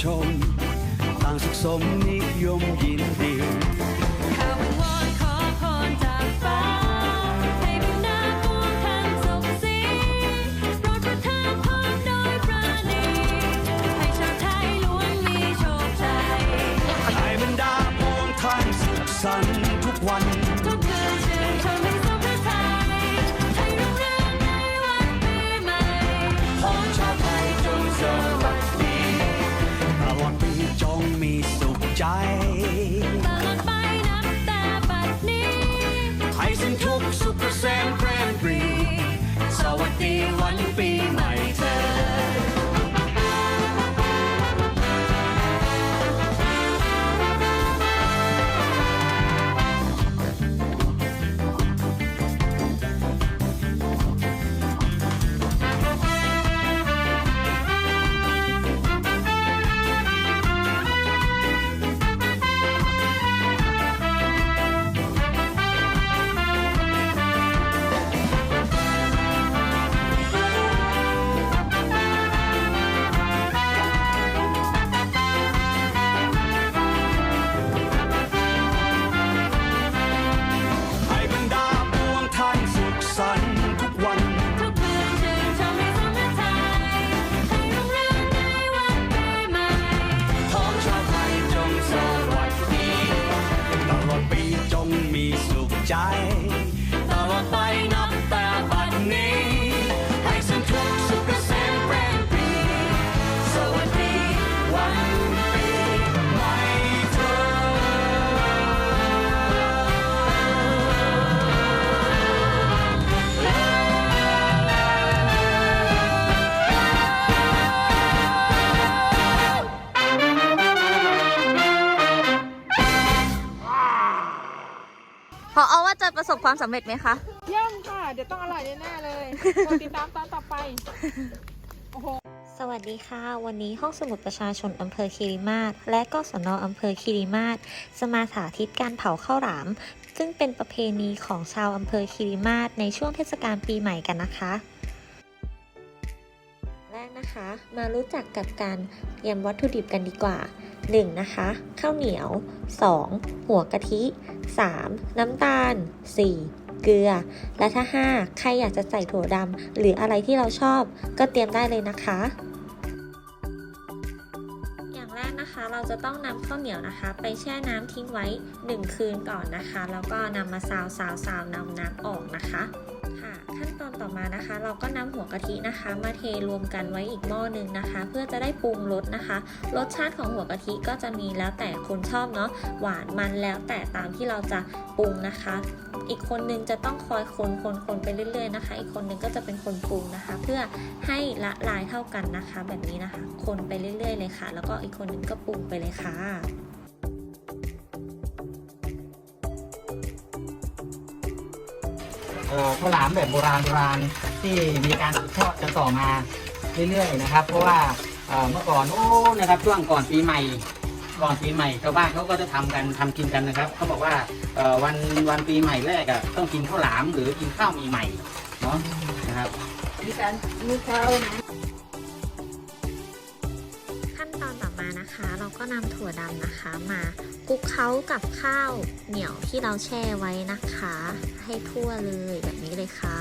ชื่นชมต่าง ใจ ว่าจะประสบความสำเร็จไหมคะ เยี่ยมค่ะ เดี๋ยวต้องอร่อยแน่ๆเลยกดติดตามตอนต่อไป โอ้โห สวัสดีค่ะ วันนี้ห้องสมุดประชาชนอำเภอคีรีมาศและกศนอำเภอคีรีมาศจะมาสาธิตการเผาข้าวหลาม ซึ่งเป็นประเพณีของชาวอำเภอคีรีมาศในช่วงเทศกาลปีใหม่กันนะคะแรก นะคะ มารู้จักกับการเตรียมวัตถุดิบกันดีกว่า 1. นะคะ ข้าวเหนียว 2. หัวกะทิ 3. น้ำตาล 4. เกลือ และถ้า 5 ใครอยากจะใส่ถั่วดำหรืออะไรที่เราชอบ ก็เตรียมได้เลยนะคะ อย่างแรกนะคะเราจะต้องนำข้าวเหนียวนะคะ ไปแช่น้ำทิ้งไว้ 1 คืนก่อนนะคะ แล้วก็นำมาซาวซาวซาวนำน้ำออกนะคะ ค่ะ ขั้นตอนต่อมานะคะ เราก็นำหัวกะทินะคะ มาเทรวมกันไว้อีกหม้อหนึ่งนะคะ เพื่อจะได้ปรุงรสนะคะ รสชาติของหัวกะทิก็จะมีแล้วแต่คนชอบเนาะหวานมันแล้วแต่ตามที่เราจะปรุงนะคะ อีกคนนึงจะต้องคอยคนคนคนไปเรื่อยๆนะคะ อีกคนนึงก็จะเป็นคนปรุงนะคะ เพื่อให้ละลายเท่ากันนะคะ แบบนี้นะคะ คนไปเรื่อย ๆ เลยค่ะ แล้วก็อีกคนนึงก็ปรุงไปเลยค่ะ เอ่อข้าวหลามแบบโบราณโบราณที่มีการสืบทอดกันต่อมาเรื่อยๆนะครับ เพราะว่าเอ่อเมื่อก่อนโอ้นะครับช่วงก่อนปีใหม่ ก่อนปีใหม่ชาวบ้านเขาก็จะทำกันทำกินกันนะครับเขาบอกว่าเอ่อวันวันปีใหม่แรกอะต้องกินข้าวหลามหรือกินข้าวมีใหม่เนาะนะครับ มีการมีขั้นตอนต่อมานะคะ เราก็นำถั่วดำนะคะมา คลุกเคล้ากับข้าวเหนียวที่เราแช่ไว้นะคะ ให้ทั่วเลยแบบนี้เลยค่ะ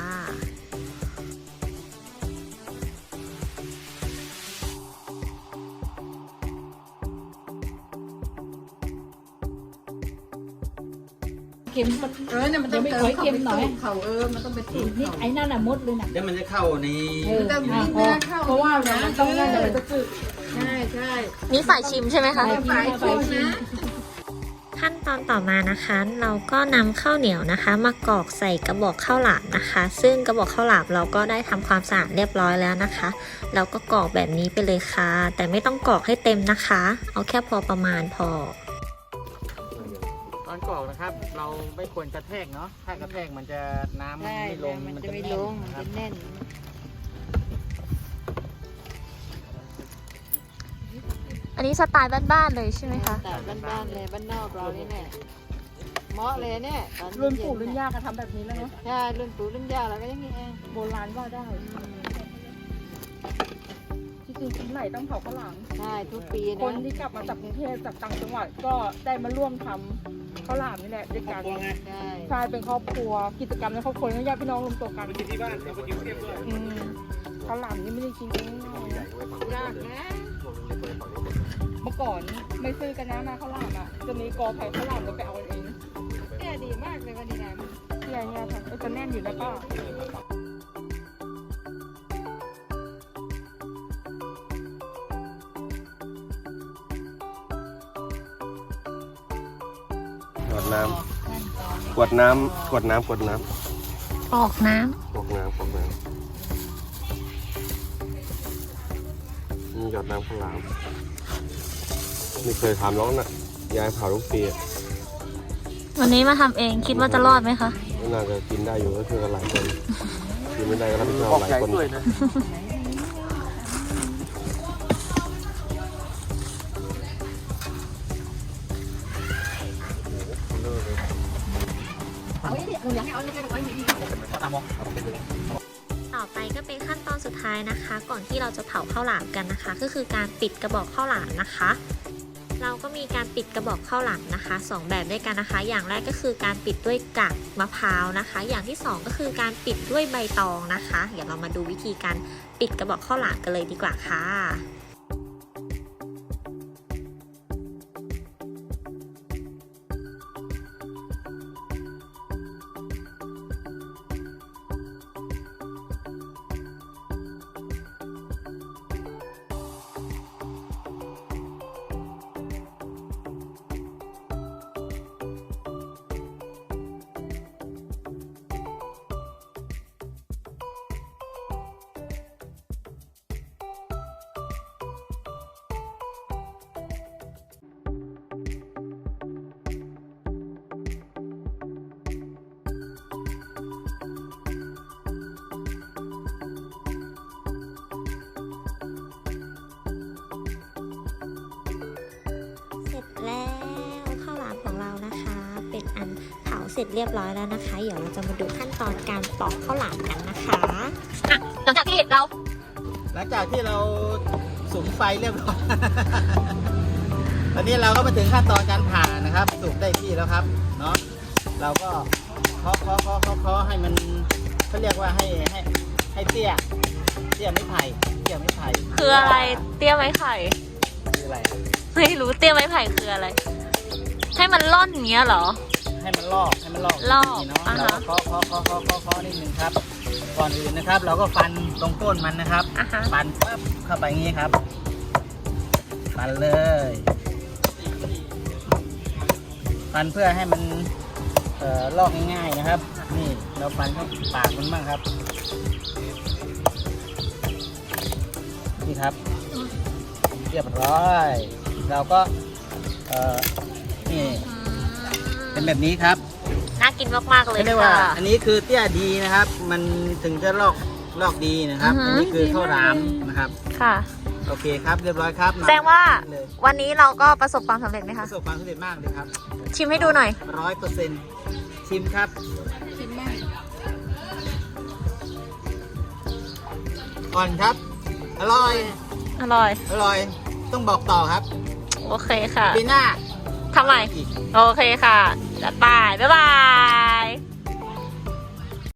เค็มมันเออเนี่ยมันต้องเติมเค็มหน่อย เขาเออมันต้องไปตีนี่ไอ้นั่นน่ะมดเลยน่ะ เดี๋ยวมันจะเข้าในเอออะพอเพราะว่ามันต้องนั่นเลยใช่ใช่ นี่ฝ่ายชิมใช่ไหมคะไปชิมไปชิม ขั้นตอนต่อมานะคะ เราก็นำข้าวเหนียวนะคะ มากรอกใส่กระบอกข้าวหลามนะคะ ซึ่งกระบอกข้าวหลามเราก็ได้ทำความสะอาดเรียบร้อยแล้วนะคะ เราก็กรอกแบบนี้ไปเลยค่ะ แต่ไม่ต้องกรอกให้เต็มนะคะ เอาแค่พอประมาณพอ ตอนกรอกนะครับ เราไม่ควรกระแทกเนาะถ้ากระแทกมันจะน้ำใช่ไม่ลงมันจะไม่แน่ลนงนะคมัรันบจะแน่น อันนี้สไตล์บ้านๆเลยใช่ไหมคะ แต่บ้านๆเลยบ้านนอกเรานี่แหละเหมาะเลยเนี่ยตอรุ่นปู่เย็ๆรุ่นย่าก็ทำแบบนี้แล้วเนาะใช่รุ่นปู่รุ่นย่าเราก็อยังนี้เองโบราณว่าได้ที่จริงปีใหม่ต้องเผาข้าวหลามใช่ทุกปีคนะนที่กลับมาจากกรุงเทพจากต่างจังหวัดก็ได้มาร่วมทำข้าวหลามนี่แหละด้วยกันใช่ใช่เป็นครอบครัวกิจกรรมในครอบครัวญาติพี่น้องรวมตัวกันที่บ้านอืมข้าวหลามนี่ไม่ได้กินง่ายๆนะยากนะ เมื่อก่อนไม่ซื้อกันนะมาข้าวหลามอะ จะมีกอไผ่ข้าวหลามเราไปเอากันเองเนี่ยดีมากเลยวันนี้นะที่ไรเนี่ยค่ะจะแน่นอยู่แล้วก็กดน้ำกดน้ำกดน้ำกดน้ออกน้ำำกดน้ำกดน้ำ หยดน้ำข้าวหลามไม่เคยทำหรอกนะยายเผาทุกปีอะวันนี้มาทำเองคิดว่าจะรอดไหมคะน่าจะกินได้อยู่ก็คือกันหลายคนกินไม่ได้ก็รับผิดชอบหลายคนต่อ ท้ายนะคะ ก่อนที่เราจะเผาข้าวหลามกันนะคะ ก็คือการปิดกระบอกข้าวหลามนะคะ เราก็มีการปิดกระบอกข้าวหลามนะคะสองแบบด้วยกันนะคะ อย่างแรกก็คือการปิดด้วยกากมะพร้าวนะคะ อย่างที่สองก็คือการปิดด้วยใบตองนะคะ เดี๋ยวเรามาดูวิธีการปิดกระบอกข้าวหลามกันเลยดีกว่าค่ะ สร็จเรียบร้อยแล้วนะคะ เดี๋ยวเราจะมาดูขั้นตอนการปอกข้าวหลามกันนะคะอะหลังจากที่เรา หลังจากที่เราสุมไฟเรียบร้อย ตอนนี้เราก็มาถึงขั้นตอนการผ่านะครับ สุกได้ที่แล้วครับ เนาะ เราก็เคาะเคาะเคาะเคาะเคาะให้มันเขาเรียกว่าให้ให้ให้เตี้ย เตี้ยไม่ไผ่ เตี้ยไม่ไผ่คืออะไรเตี้ยไม้ไผ่คืออะไร ไม่รู้เตี้ยไม้ไผ่คืออะไร ให้มันล่อนอย่างเงี้ยเหรอ ให้มันลอกให้มันลอกลอกนี่เนาะอ่าฮะ เราก็เคาะเคาะเคาะเคาะเคาะเคาะนิดนึงครับ ก่อนอื่นนะครับ เราก็ฟันตรงก้นมันนะครับ อะฮะฟันปั๊บเข้าไปอย่างนี้ครับ ฟันเลย ฟันเพื่อให้มันเอ่อลอกง่ายๆนะครับ นี่เราฟันเข้าปากมันบ้างครับ นี่ครับ เรียบร้อย เราก็เอ่อนี่ เป็นแบบนี้ครับน่ากินมากๆเลยไม่ได้ว่า ค่ะ อันนี้คือเตี้ยดีนะครับ มันถึงจะลอกลอกดีนะครับ อือฮึ อันนี้คือข้าวหลามนะครับ ค่ะ โอเคครับเรียบร้อยครับแสดงว่าเลยวันนี้เราก็ประสบความสำเร็จไหมปคะ ระสบความสำเร็จมากเลยครับชิมให้ดูหน่อย ร้อยเปอร์เซ็นต์ชิมครับ ชิมมากอ่อนครับ อร่อย อร่อย อร่อย ต้องบอกต่อครับ โอเคค่ะ ปีหน้า ทำไมอีกโอเคค่ะจัดไปบ๊ายบาย